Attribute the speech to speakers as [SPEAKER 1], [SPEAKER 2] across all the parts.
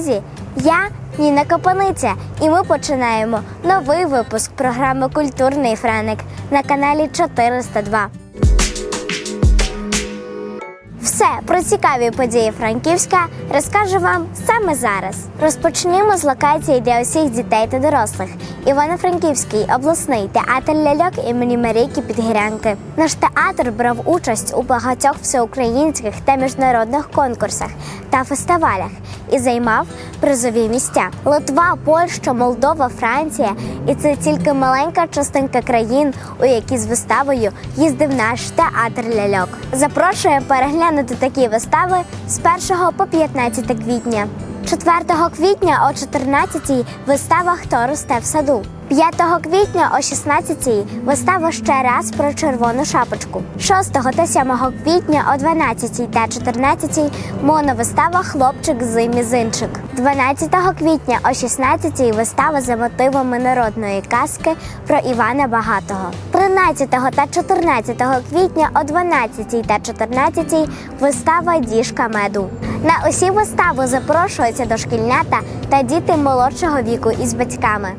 [SPEAKER 1] Друзі! Я Ніна Копаниця, і ми починаємо новий випуск програми Культурний Франик на каналі 402. Все про цікаві події Франківська розкажу вам саме зараз. Розпочнімо з локації для усіх дітей та дорослих. Івано-Франківський обласний театр ляльок імені Марійки Підгірянки. Наш театр брав участь у багатьох всеукраїнських та міжнародних конкурсах та фестивалях і займав призові місця. Литва, Польща, Молдова, Франція. І це тільки маленька частинка країн, у які з виставою їздив наш театр ляльок. Запрошуємо переглянути такі вистави з 1 по 15 квітня. 4 квітня о 14-й вистава Хто росте в саду. 5 квітня о 16-й вистава ще раз про червону шапочку. 6 та 7 квітня о 12 та 14 моновистава Хлопчик з мізинчик. 12 квітня о 16 вистава за мотивами народної казки про Івана Багатого. 13 та 14 квітня о 12 та 14 вистава Діжка меду. На усі вистави запрошуються дошкільнята та діти молодшого віку із батьками.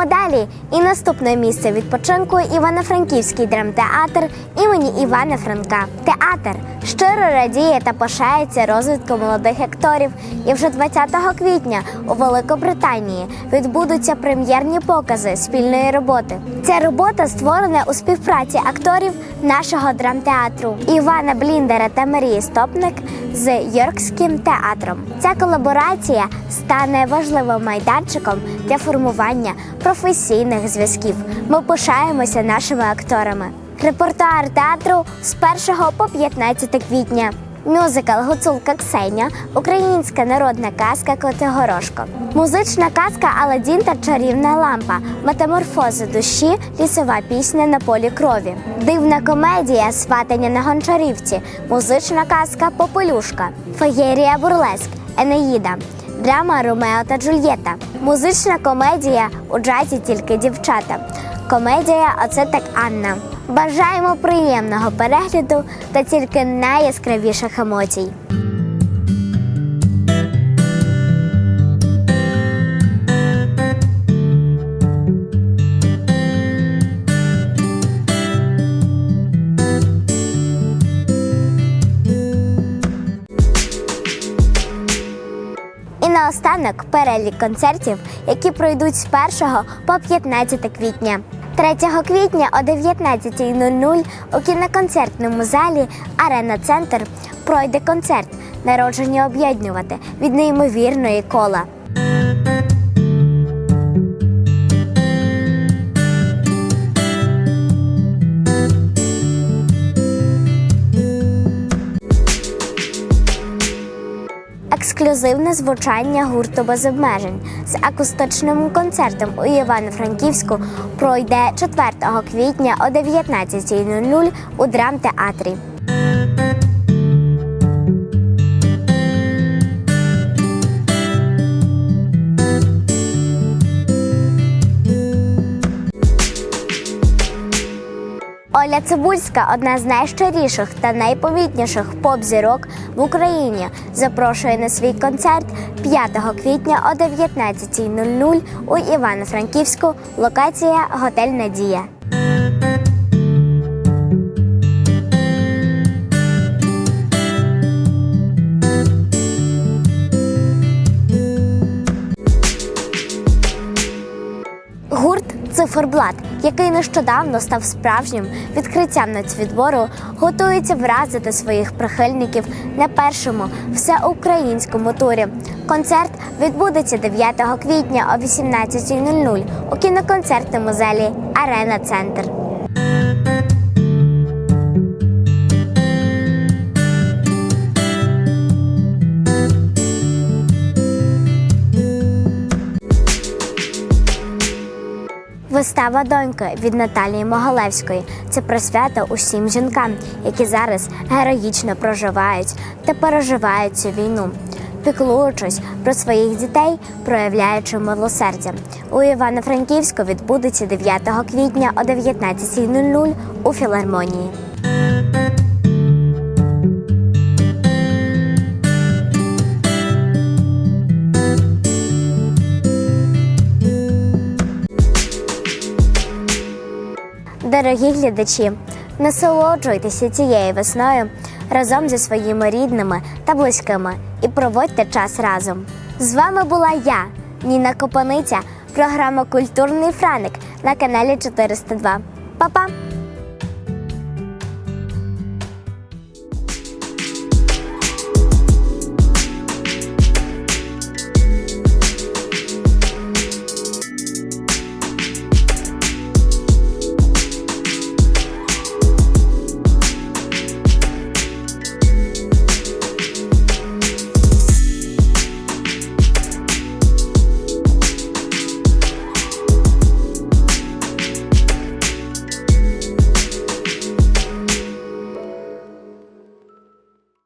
[SPEAKER 1] Йдемо далі. І наступне місце відпочинку Івано-Франківський драмтеатр імені Івана Франка. Театр щиро радіє та пишається розвитком молодих акторів. І вже 20 квітня у Великобританії відбудуться прем'єрні покази спільної роботи. Ця робота створена у співпраці акторів нашого драмтеатру Івана Бліндера та Марії Стопник з Йоркським театром. Ця колаборація стане важливим майданчиком для формування професійних зв'язків. Ми пишаємося нашими акторами. Репортуар театру з 1 по 15 квітня. Мюзикл Гуцулка Ксеня, українська народна казка Котигорошко, музична казка Аладдін та чарівна лампа, метаморфози душі, лісова пісня на полі крові, дивна комедія Сватання на гончарівці, музична казка Попелюшка, феєрія Бурлеск, Енеїда, драма Ромео та Джульєта, музична комедія у джазі тільки дівчата. Комедія Оце так Анна. Бажаємо приємного перегляду та тільки найяскравіших емоцій. Наостанок перелік концертів, які пройдуть з 1 по 15 квітня. 3 квітня о 19.00 у кіноконцертному залі Арена Центр пройде концерт Народження об'єднувати від неймовірної кола. Ексклюзивне звучання гурту без обмежень з акустичним концертом у Івано-Франківську пройде 4 квітня о 19.00 у драмтеатрі. Оля Цибульська, одна з найщиріших та найповітніших поп-зірок в Україні, запрошує на свій концерт 5 квітня о 19.00 у Івано-Франківську. Локація Готель Надія. Циферблат, який нещодавно став справжнім відкриттям нацвідбору, готується вразити своїх прихильників на першому всеукраїнському турі. Концерт відбудеться 9 квітня о 18.00 у кіноконцертному залі Арена Центр. Вистава доньки від Наталії Могалевської. Це присвята усім жінкам, які зараз героїчно проживають та переживають цю війну, піклуючись про своїх дітей, проявляючи милосердя. У Івано-Франківську відбудеться 9 квітня о 19.00 у філармонії. Дорогі глядачі, насолоджуйтеся цією весною разом зі своїми рідними та близькими і проводьте час разом. З вами була я, Ніна Копаниця, програма Культурний Франик на каналі 402. Па-па!